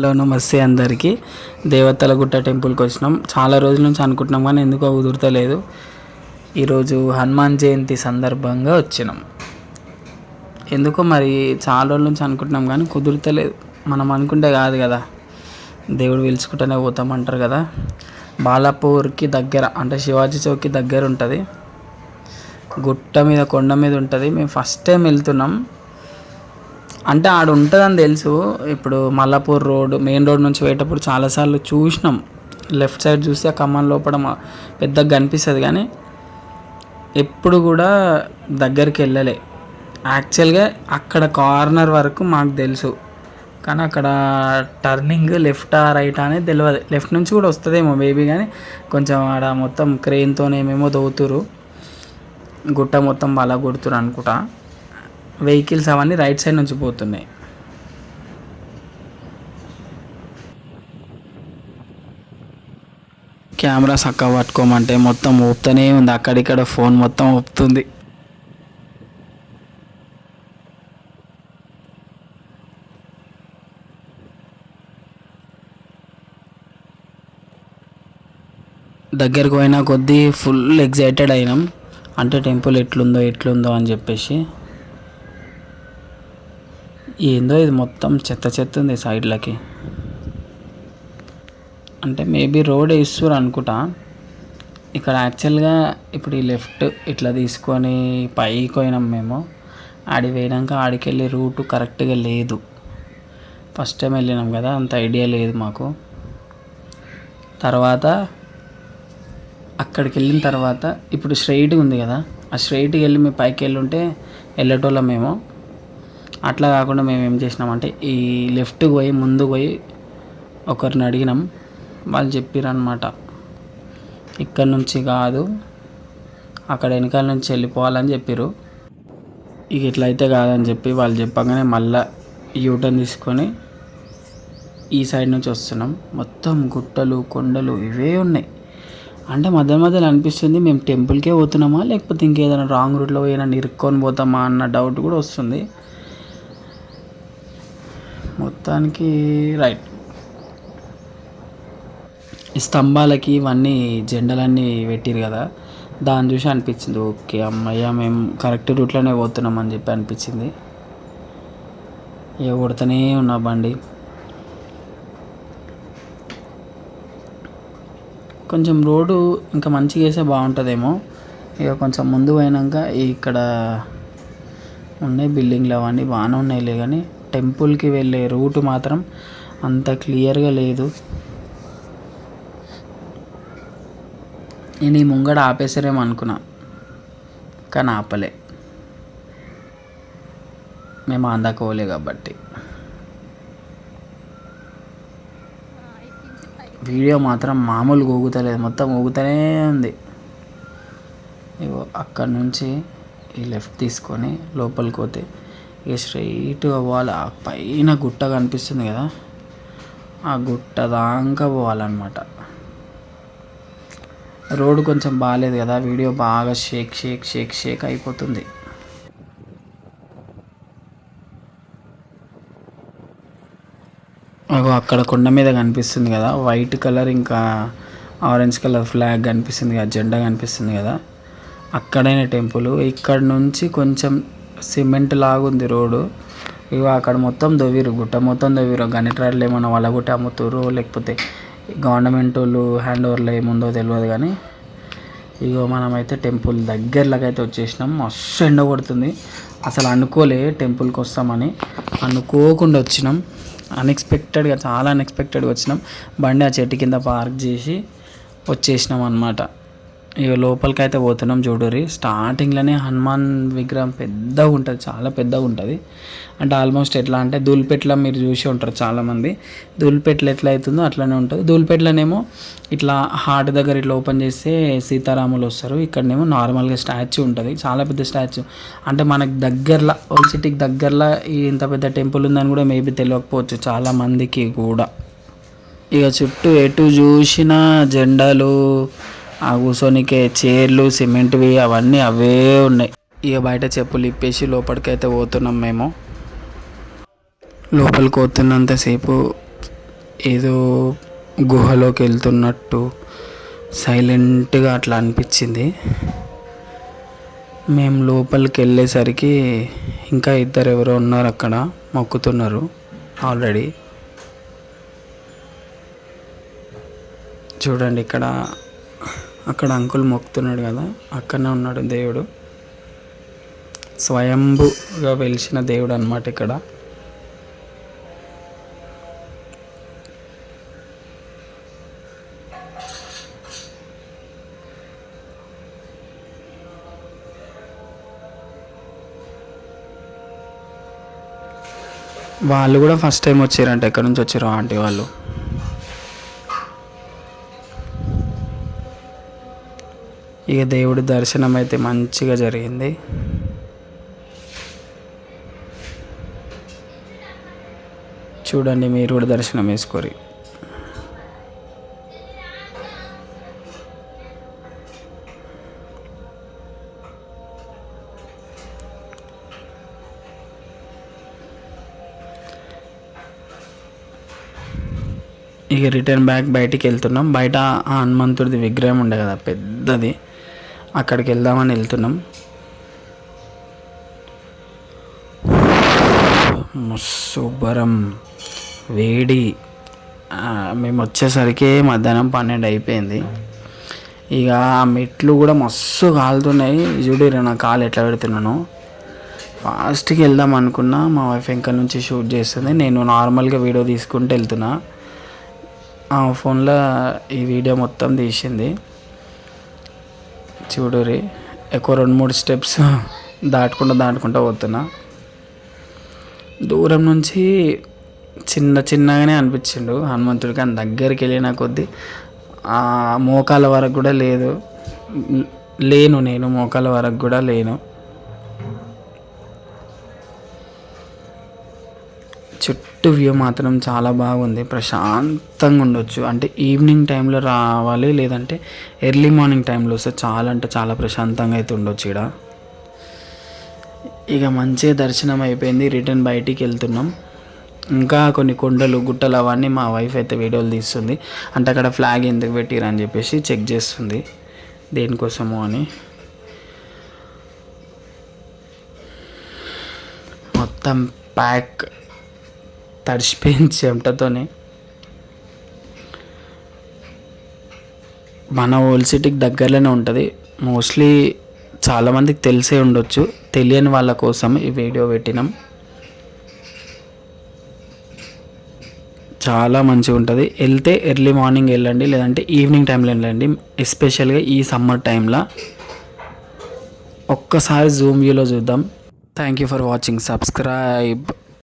Hello నమస్తే అందరికీ. దేవతల గుట్ట టెంపుల్కి వచ్చినాం. చాలా రోజుల నుంచి అనుకుంటున్నాం కానీ ఎందుకో కుదురుతలేదు. ఈరోజు హనుమాన్ జయంతి సందర్భంగా వచ్చినాం. ఎందుకో మరి చాలా రోజుల నుంచి అనుకుంటున్నాం కానీ కుదురుతలేదు. మనం అనుకుంటే కాదు కదా. దేవుడు పిలుచుకుంటేనే పోతామంటారు కదా. బాలాపూర్కి దగ్గర అంటే శివాజీ చౌక్కి దగ్గర ఉంటుంది. గుట్ట మీద కొండ మీద ఉంటుంది. మేము ఫస్ట్ టైం వెళ్తున్నాం. అంటే ఆడ ఉంటుందని తెలుసు. ఇప్పుడు మల్లాపూర్ రోడ్ మెయిన్ రోడ్ నుంచి పోయేటప్పుడు చాలాసార్లు చూసినాం. లెఫ్ట్ సైడ్ చూస్తే ఆ ఖమ్మం లోపల పెద్దగా కనిపిస్తుంది కానీ ఎప్పుడు కూడా దగ్గరికి వెళ్ళలే. యాక్చువల్గా అక్కడ కార్నర్ వరకు మాకు తెలుసు. కానీ అక్కడ టర్నింగ్ లెఫ్ట్ రైట్ అనేది తెలియదు లెఫ్ట్ నుంచి కూడా వస్తుందేమో మేబీ కానీ కొంచెం ఆడ మొత్తం క్రెయిన్తోనేమేమో దోతురు. గుట్ట మొత్తం బల కొడుతురు అనుకుంటా. వెహికల్స్ అవన్నీ రైట్ సైడ్ నుంచి పోతున్నాయి. కెమెరా చక్కగా పట్టుకోమంటే మొత్తం ఊపుతూనే ఉంది. అక్కడిక్కడ ఫోన్ మొత్తం ఊపుతుంది. దగ్గరకు పోయినా కొద్దీ ఫుల్ ఎగ్జైటెడ్ అయినాం. అంటే టెంపుల్ ఎట్లుందో ఎట్లుందో అని చెప్పేసి. ఏందో ఇది మొత్తం చెత్త చెత్త ఉంది సైడ్లకి అంటే మేబీ రోడ్ వేస్తారు అనుకుంటా. ఇక్కడ యాక్చువల్గా ఇప్పుడు ఈ లెఫ్ట్ ఇట్లా తీసుకొని పైకి పోయినాం మేము. ఆడి పోయినాక ఆడికి వెళ్ళే రూట్ కరెక్ట్గా లేదు. ఫస్ట్ టైం వెళ్ళినాం కదా అంత ఐడియా లేదు మాకు. తర్వాత అక్కడికి వెళ్ళిన తర్వాత ఇప్పుడు స్ట్రైట్గా ఉంది కదా. ఆ స్ట్రైట్కి వెళ్ళి మేము పైకి వెళ్ళి ఉంటే వెళ్ళేటోళ్ళం మేము. అట్లా కాకుండా మేము ఏం చేసినామంటే ఈ లెఫ్ట్కి పోయి ముందుకు పోయి ఒకరిని అడిగినాం. వాళ్ళు చెప్పారనమాట ఇక్కడ నుంచి కాదు అక్కడ వెనకాల నుంచి వెళ్ళిపోవాలని చెప్పారు ఇక ఇట్లయితే కాదని చెప్పి వాళ్ళు చెప్పగానే మళ్ళా యూటర్న్ తీసుకొని ఈ సైడ్ నుంచి వస్తున్నాం. మొత్తం గుట్టలు కొండలు ఇవే ఉన్నాయి. అంటే మధ్య మధ్యలో అనిపిస్తుంది మేము టెంపుల్కే పోతున్నామా లేకపోతే ఇంకేదైనా రాంగ్ రూట్లో ఏమైనా ఇరుక్కొని పోతామా అన్న డౌట్ కూడా వస్తుంది. మొత్తానికి రైట్ ఈ స్తంభాలకి ఇవన్నీ జెండలన్నీ పెట్టిరు కదా దాన్ని చూసి అనిపించింది ఓకే అమ్మయ్య మేము కరెక్ట్ రూట్లోనే పోతున్నాం అని చెప్పి అనిపించింది. ఇక కొడుతూనే ఉన్నా బండి. కొంచెం రోడ్డు ఇంకా మంచిగా వేస్తే బాగుంటుందేమో. ఇక కొంచెం ముందు పోయినాక ఇక్కడ ఉన్నాయి బిల్డింగ్లు అవన్నీ బాగానే ఉన్నాయిలే కానీ టెంపుల్కి వెళ్ళే రూట్ మాత్రం అంత క్లియర్గా లేదు. నేను ఈ ముంగడ ఆపేసారేమో అనుకున్నా కానీ ఆపలే. మేము అందకోలే కాబట్టి. వీడియో మాత్రం మామూలుగా ఊగుతలేదు మొత్తం ఊగుతూనే ఉంది. ఇగో అక్కడ నుంచి ఈ లెఫ్ట్ తీసుకొని లోపలికి పోతే ఇక స్ట్రైట్గా పోవాలి? ఆ పైన గుట్ట కనిపిస్తుంది కదా. ఆ గుట్ట దాకా పోవాలన్నమాట. రోడ్డు కొంచెం బాగాలేదు కదా. వీడియో బాగా షేక్ షేక్ షేక్ షేక్ అయిపోతుంది. అగో అక్కడ కొండ మీద కనిపిస్తుంది కదా. వైట్ కలర్ ఇంకా ఆరెంజ్ కలర్ ఫ్లాగ్ కనిపిస్తుంది కదా. జెండా కనిపిస్తుంది కదా. అక్కడైన టెంపుల్. ఇక్కడ నుంచి కొంచెం సిమెంట్ లాగుంది రోడ్డు. ఇక అక్కడ మొత్తం దొవ్విరు గుట్ట మొత్తం దొవ్విరు గనిట్రాడ్లు ఏమన్నా వాళ్ళ గుట్ట అమ్ముతారు లేకపోతే గవర్నమెంట్ వాళ్ళు హ్యాండ్ ఓవర్లో ఏముందో తెలియదు కానీ ఇగో మనమైతే టెంపుల్ దగ్గరలోకి అయితే వచ్చేసినాం. మస్తు ఎండ కొడుతుంది. అసలు అనుకోలే టెంపుల్కి వస్తామని. అనుకోకుండా వచ్చినాం. అన్ఎక్స్పెక్టెడ్గా చాలా అన్ఎక్స్పెక్టెడ్గా వచ్చినాం. బండి ఆ చెట్టు కింద పార్క్ చేసి వచ్చేసినాం అనమాట ఇక లోపలికి అయితే పోతున్నాం చూడరి స్టార్టింగ్లోనే హనుమాన్ విగ్రహం పెద్దగా ఉంటుంది చాలా పెద్దగా ఉంటుంది. అంటే ఆల్మోస్ట్ ఎట్లా అంటే దూల్పెట్ల మీరు చూసి ఉంటారు చాలామంది. దూల్పెట్ల ఎట్లా అవుతుందో అట్లనే ఉంటుంది. దూల్పెట్లనేమో ఇట్లా హార్ట్ దగ్గర ఇట్లా ఓపెన్ చేస్తే సీతారాములు వస్తారు. ఇక్కడనేమో నార్మల్గా స్టాచ్యూ ఉంటుంది. చాలా పెద్ద స్టాచ్యూ. అంటే మనకు దగ్గరలో ఓల్డ్ సిటీకి దగ్గరలో ఇంత పెద్ద టెంపుల్ ఉందని కూడా మేబీ తెలియకపోవచ్చు చాలా మందికి కూడా. ఇక చుట్టూ ఎటు చూసినా జెండాలు ఆ కూర్చోనికే చైర్లు సిమెంట్వి అవన్నీ అవే ఉన్నాయి. ఇక బయట చెప్పులు ఇప్పేసి లోపలికైతే పోతున్నాం మేము. లోపలికి పోతున్నంతసేపు ఏదో గుహలోకి వెళ్తున్నట్టు సైలెంట్గా అట్లా అనిపించింది. మేము లోపలికి వెళ్ళేసరికి ఇంకా ఇద్దరు ఎవరో ఉన్నారు అక్కడ మొక్కుతున్నారు ఆల్రెడీ. చూడండి ఇక్కడ అక్కడ అంకుల్ మొక్కుతున్నాడు కదా అక్కడనే ఉన్నాడు దేవుడు. స్వయంభుగా వెలిసిన దేవుడు అనమాట ఇక్కడ. వాళ్ళు కూడా ఫస్ట్ టైం వచ్చారంట ఎక్కడి నుంచి వచ్చారు ఆంటీ వాళ్ళు. ఇక దేవుడి దర్శనం అయితే మంచిగా జరిగింది. చూడండి మీరు కూడా దర్శనం వేసుకోరి. ఇక రిటర్న్ బ్యాక్ బయటికి వెళ్తున్నాం. బయట హనుమంతుడిది విగ్రహం ఉండే కదా పెద్దది. అక్కడికి వెళ్దామని వెళ్తున్నాం. శుభ్రం వేడి. మేము వచ్చేసరికి మధ్యాహ్నం పన్నెండు అయిపోయింది. ఇక ఆ మెట్లు కూడా మస్తు కాలుతున్నాయి. చూడరు నా కాలు ఎట్లా పెడుతున్నాను. ఫాస్ట్కి వెళ్దాం అనుకున్నా మా వైఫ్ ఇంకా నుంచి షూట్ చేస్తుంది. నేను నార్మల్గా వీడియో తీసుకుంటూ వెళ్తున్నా. ఆ ఫోన్లో ఈ వీడియో మొత్తం తీసింది. చూడురి ఎక్కువ రెండు మూడు స్టెప్స్ దాటుకుంటూ దాటుకుంటూ పోతున్నా. దూరం నుంచి చిన్న చిన్నగానే అనిపించిండు. హనుమంతుడికి అని దగ్గరికి వెళ్ళిన కొద్దీ ఆ మోకాల వరకు కూడా లేదు. లేను నేను మోకాల వరకు కూడా లేను. చుట్టూ వ్యూ మాత్రం చాలా బాగుంది. ప్రశాంతంగా ఉండొచ్చు. అంటే ఈవినింగ్ టైంలో రావాలి లేదంటే ఎర్లీ మార్నింగ్ టైంలో వస్తే చాలా అంటే చాలా ప్రశాంతంగా అయితే ఉండొచ్చు ఇక్కడ ఇక మంచిగా దర్శనం అయిపోయింది. రిటర్న్ బయటికి వెళ్తున్నాం. ఇంకా కొన్ని కొండలు గుట్టలు అవన్నీ మా వైఫ్ అయితే వీడియోలు తీస్తుంది. అంటే అక్కడ ఫ్లాగ్ ఎందుకు పెట్టిరు అని చెప్పేసి చెక్ చేస్తుంది. దేనికోసము అని. మొత్తం ప్యాక్ తడిసిపోయింది చెమటతోనే. మన ఓల్డ్ సిటీకి దగ్గరలోనే ఉంటుంది. మోస్ట్లీ చాలామందికి తెలిసే ఉండొచ్చు. తెలియని వాళ్ళ కోసం ఈ వీడియో పెట్టినాం. చాలా మంచిగా ఉంటుంది. వెళ్తే ఎర్లీ మార్నింగ్ వెళ్ళండి లేదంటే ఈవినింగ్ టైంలో వెళ్ళండి. ఎస్పెషల్గా ఈ సమ్మర్ టైంలో ఒక్కసారి జూమ్ వ్యూలో చూద్దాం. Thank you for watching subscribe